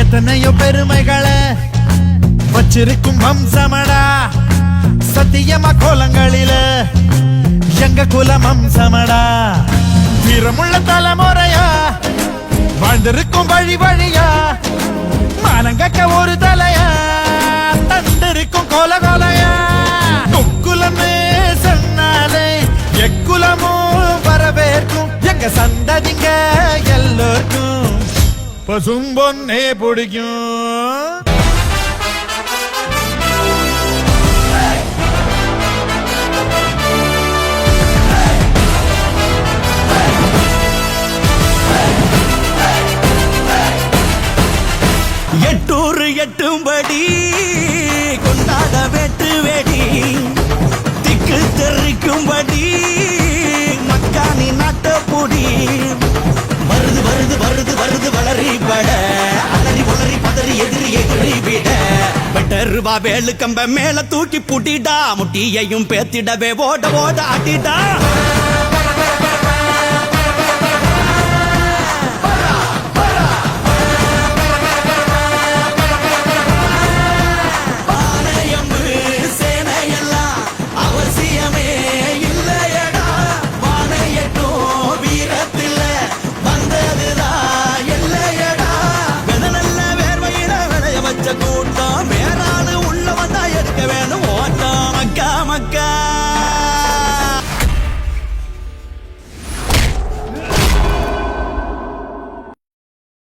எத்தனையோ பெருமைகளை வச்சிருக்கும் வம்சமடா. சத்தியமா கோலங்களில எங்க குலம் வம்சமடா வீரமுள்ள தலைமுறையா வாழ்ந்திருக்கும் வழி வழியா மானங்கக்க ஒரு தலையா தந்திருக்கும் கோல கோலையா. நுக்குலமே சொன்னாலே எக்குலமும் வரவேற்கும். எங்க சந்ததிங்க எல்லோருக்கும். பசும்பொன்னே பிடிக்கும். எட்டூர் எட்டும்படி கொண்டாட வெட்டு வெடி திக்கு தெரிக்கும்படி மக்கானி நாட்ட பொடி வெட்டருவா வேலு கம்ப மேல தூக்கி புட்டிடா முட்டியையும் பேத்திடவே ஓட ஓட அடிடா